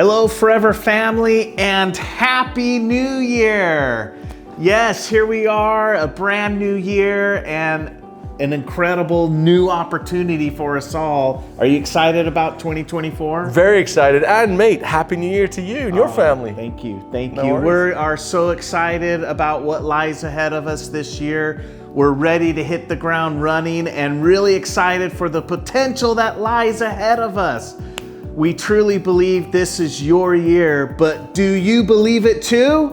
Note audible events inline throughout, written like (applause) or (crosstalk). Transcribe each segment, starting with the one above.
Hello, Forever family, and Happy New Year! Yes, here we are, a brand new year, and an incredible new opportunity for us all. Are you excited about 2024? Very excited. And mate, Happy New Year to you and your oh, family. Thank you. Thank No you. worries. We are so excited about what lies ahead of us this year. We're ready to hit the ground running and really excited for the potential that lies ahead of us. We truly believe this is your year, but do you believe it too?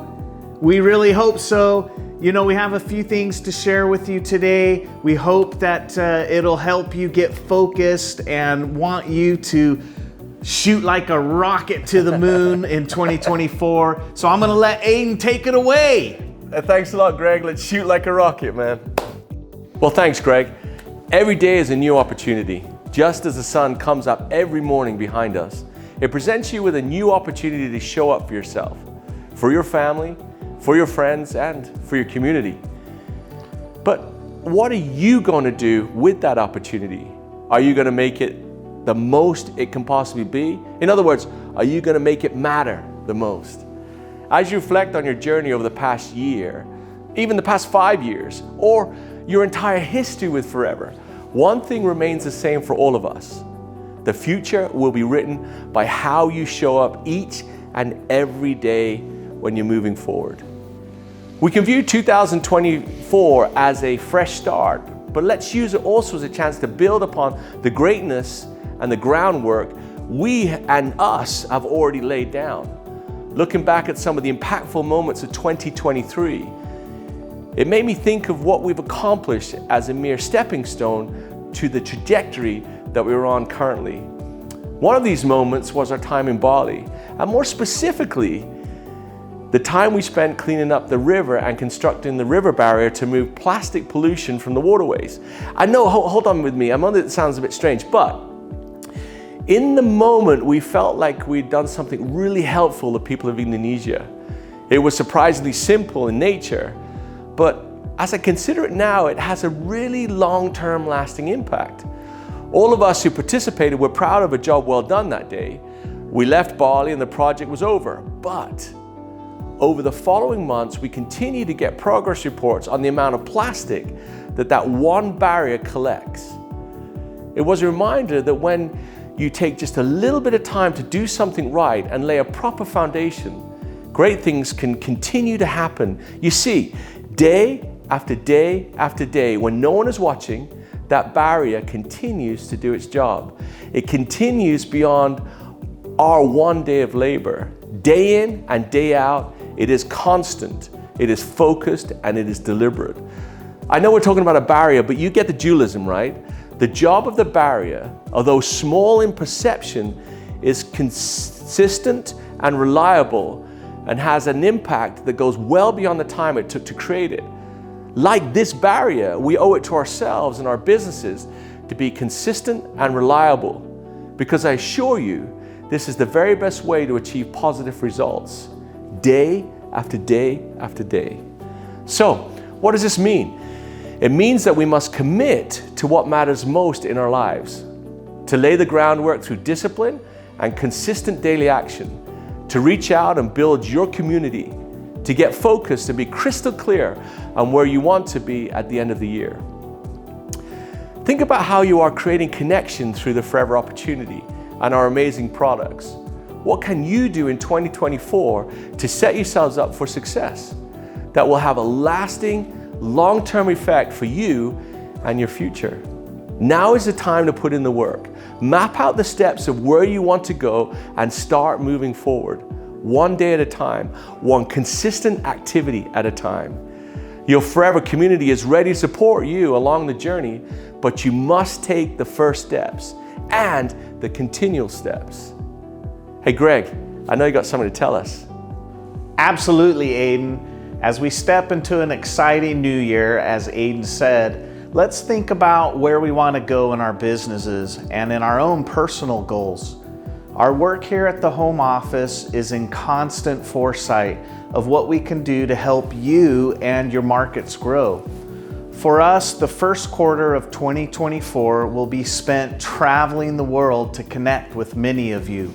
We really hope so. You know, we have a few things to share with you today. We hope that uh, it'll help you get focused and want you to shoot like a rocket to the moon in (laughs) 2024. So I'm gonna let Aiden take it away. Uh, thanks a lot, Greg. Let's shoot like a rocket, man. Well, thanks, Greg. Every day is a new opportunity. Just as the sun comes up every morning behind us, it presents you with a new opportunity to show up for yourself, for your family, for your friends, and for your community. But what are you going to do with that opportunity? Are you going to make it the most it can possibly be? In other words, are you going to make it matter the most? As you reflect on your journey over the past year, even the past five years, or your entire history with Forever, one thing remains the same for all of us. The future will be written by how you show up each and every day when you're moving forward. We can view 2024 as a fresh start, but let's use it also as a chance to build upon the greatness and the groundwork we and us have already laid down. Looking back at some of the impactful moments of 2023, it made me think of what we've accomplished as a mere stepping stone to the trajectory that we're on currently. One of these moments was our time in Bali, and more specifically, the time we spent cleaning up the river and constructing the river barrier to move plastic pollution from the waterways. I know, hold, on with me, I know that it sounds a bit strange, but in the moment, we felt like we'd done something really helpful to people of Indonesia. It was surprisingly simple in nature, but as I consider it now, it has a really long term lasting impact. All of us who participated were proud of a job well done that day. We left Bali and the project was over, but over the following months, we continue to get progress reports on the amount of plastic that that one barrier collects. It was a reminder that when you take just a little bit of time to do something right and lay a proper foundation, great things can continue to happen. You see, day after day after day, when no one is watching, that barrier continues to do its job. It continues beyond our one day of labor. Day in and day out, it is constant, it is focused, and it is deliberate. I know we're talking about a barrier, but you get the dualism, right? The job of the barrier, although small in perception, is consistent and reliable and has an impact that goes well beyond the time it took to create it. Like this barrier, we owe it to ourselves and our businesses to be consistent and reliable because I assure you, this is the very best way to achieve positive results day after day after day. So, what does this mean? It means that we must commit to what matters most in our lives, to lay the groundwork through discipline and consistent daily action, to reach out and build your community, to get focused and be crystal clear on where you want to be at the end of the year. Think about how you are creating connection through the Forever Opportunity and our amazing products. What can you do in 2024 to set yourselves up for success that will have a lasting, long term effect for you and your future? Now is the time to put in the work. Map out the steps of where you want to go and start moving forward, one day at a time, one consistent activity at a time. Your Forever community is ready to support you along the journey, but you must take the first steps and the continual steps. Hey, Greg, I know you got something to tell us. Absolutely, Aiden. As we step into an exciting new year, as Aiden said, let's think about where we want to go in our businesses and in our own personal goals. Our work here at the home office is in constant foresight of what we can do to help you and your markets grow. For us, the first quarter of 2024 will be spent traveling the world to connect with many of you.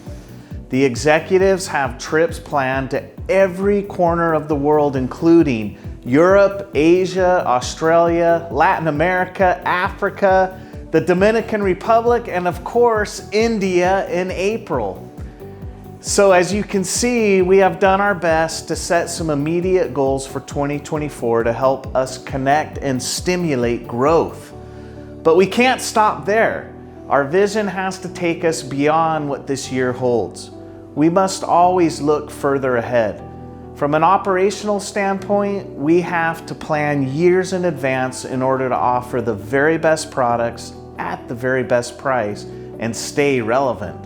The executives have trips planned to every corner of the world, including Europe, Asia, Australia, Latin America, Africa, the Dominican Republic, and of course, India in April. So, as you can see, we have done our best to set some immediate goals for 2024 to help us connect and stimulate growth. But we can't stop there. Our vision has to take us beyond what this year holds. We must always look further ahead. From an operational standpoint, we have to plan years in advance in order to offer the very best products at the very best price and stay relevant.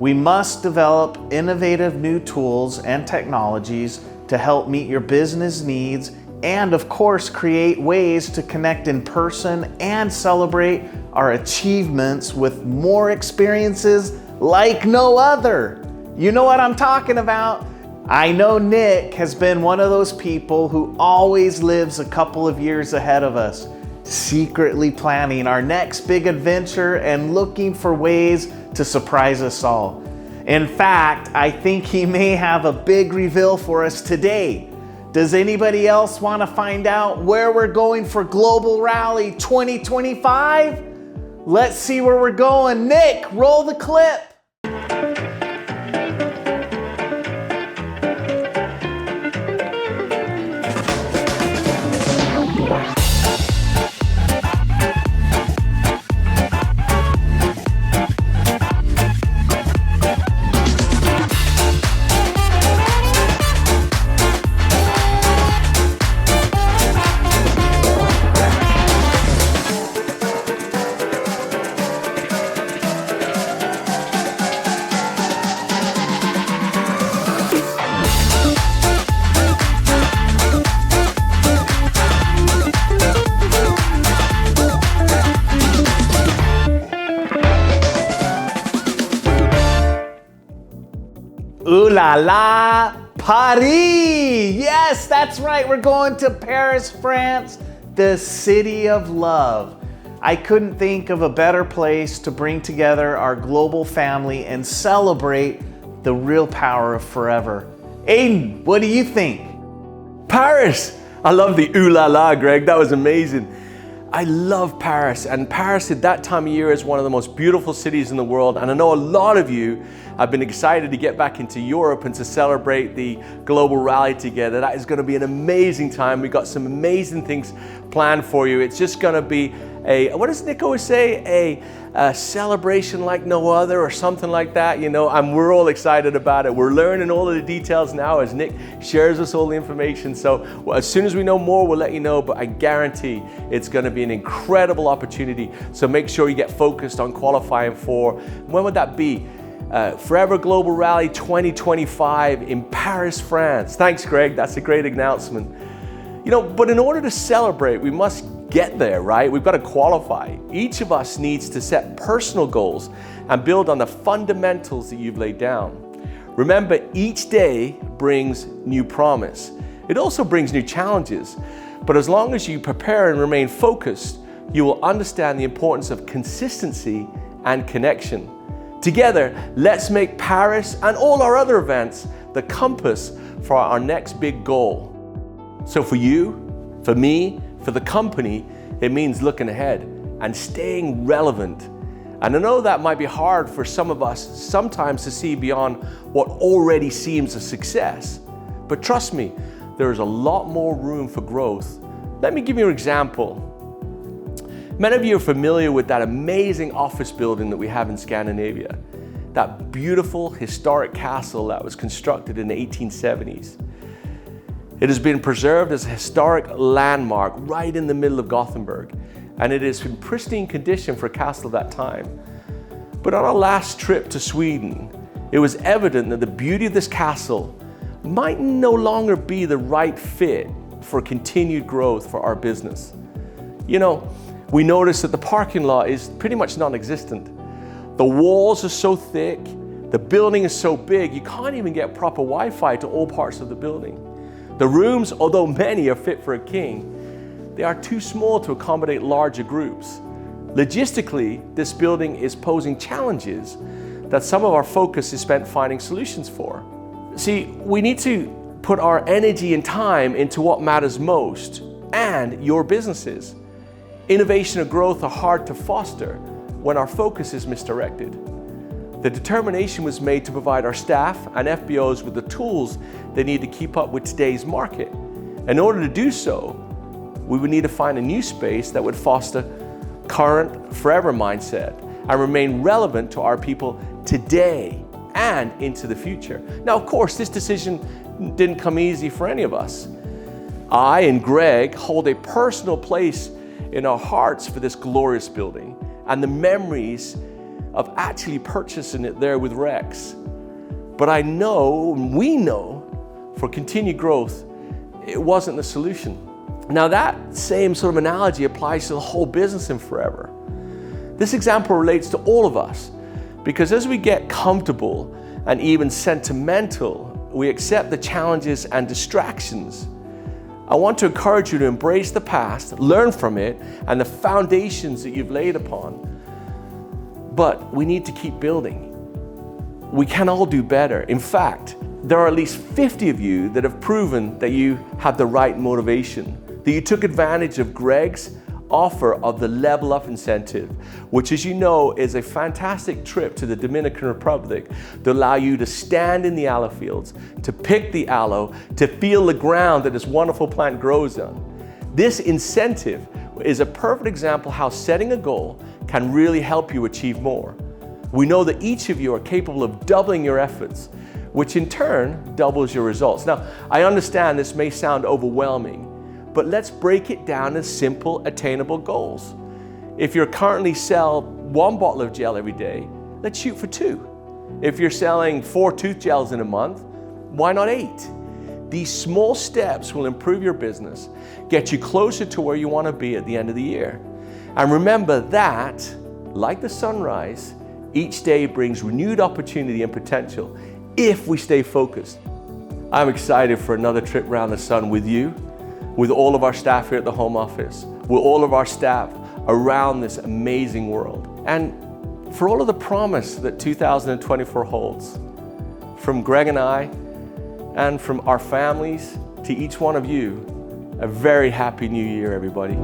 We must develop innovative new tools and technologies to help meet your business needs and, of course, create ways to connect in person and celebrate our achievements with more experiences like no other. You know what I'm talking about? I know Nick has been one of those people who always lives a couple of years ahead of us, secretly planning our next big adventure and looking for ways to surprise us all. In fact, I think he may have a big reveal for us today. Does anybody else want to find out where we're going for Global Rally 2025? Let's see where we're going. Nick, roll the clip. La la, Paris! Yes, that's right, we're going to Paris, France, the city of love. I couldn't think of a better place to bring together our global family and celebrate the real power of forever. Aiden, what do you think? Paris! I love the ooh la la, Greg. That was amazing. I love Paris, and Paris at that time of year is one of the most beautiful cities in the world. And I know a lot of you have been excited to get back into Europe and to celebrate the global rally together. That is going to be an amazing time. We've got some amazing things planned for you. It's just going to be a, what does Nick always say? A, a celebration like no other or something like that, you know, and we're all excited about it. We're learning all of the details now as Nick shares us all the information. So well, as soon as we know more, we'll let you know, but I guarantee it's going to be an incredible opportunity. So make sure you get focused on qualifying for, when would that be? Uh, Forever Global Rally 2025 in Paris, France. Thanks, Greg. That's a great announcement. You know, but in order to celebrate, we must get there, right? We've got to qualify. Each of us needs to set personal goals and build on the fundamentals that you've laid down. Remember, each day brings new promise. It also brings new challenges. But as long as you prepare and remain focused, you will understand the importance of consistency and connection. Together, let's make Paris and all our other events the compass for our next big goal. So, for you, for me, for the company, it means looking ahead and staying relevant. And I know that might be hard for some of us sometimes to see beyond what already seems a success. But trust me, there is a lot more room for growth. Let me give you an example. Many of you are familiar with that amazing office building that we have in Scandinavia, that beautiful historic castle that was constructed in the 1870s. It has been preserved as a historic landmark right in the middle of Gothenburg, and it is in pristine condition for a castle of that time. But on our last trip to Sweden, it was evident that the beauty of this castle might no longer be the right fit for continued growth for our business. You know, we noticed that the parking lot is pretty much non existent. The walls are so thick, the building is so big, you can't even get proper Wi Fi to all parts of the building. The rooms, although many are fit for a king, they are too small to accommodate larger groups. Logistically, this building is posing challenges that some of our focus is spent finding solutions for. See, we need to put our energy and time into what matters most and your businesses. Innovation and growth are hard to foster when our focus is misdirected. The determination was made to provide our staff and FBOs with the tools they need to keep up with today's market. In order to do so, we would need to find a new space that would foster current, forever mindset and remain relevant to our people today and into the future. Now, of course, this decision didn't come easy for any of us. I and Greg hold a personal place in our hearts for this glorious building and the memories of actually purchasing it there with Rex. But I know, we know, for continued growth, it wasn't the solution. Now, that same sort of analogy applies to the whole business in forever. This example relates to all of us because as we get comfortable and even sentimental, we accept the challenges and distractions. I want to encourage you to embrace the past, learn from it, and the foundations that you've laid upon. But we need to keep building. We can all do better. In fact, there are at least 50 of you that have proven that you have the right motivation, that you took advantage of Greg's offer of the Level Up incentive, which, as you know, is a fantastic trip to the Dominican Republic to allow you to stand in the aloe fields, to pick the aloe, to feel the ground that this wonderful plant grows on. This incentive is a perfect example how setting a goal can really help you achieve more. We know that each of you are capable of doubling your efforts, which in turn doubles your results. Now, I understand this may sound overwhelming, but let's break it down as simple, attainable goals. If you're currently sell one bottle of gel every day, let's shoot for two. If you're selling four tooth gels in a month, why not eight? These small steps will improve your business, get you closer to where you want to be at the end of the year. And remember that, like the sunrise, each day brings renewed opportunity and potential if we stay focused. I'm excited for another trip around the sun with you with all of our staff here at the home office, with all of our staff around this amazing world. And for all of the promise that 2024 holds, from Greg and I, and from our families to each one of you, a very happy new year, everybody.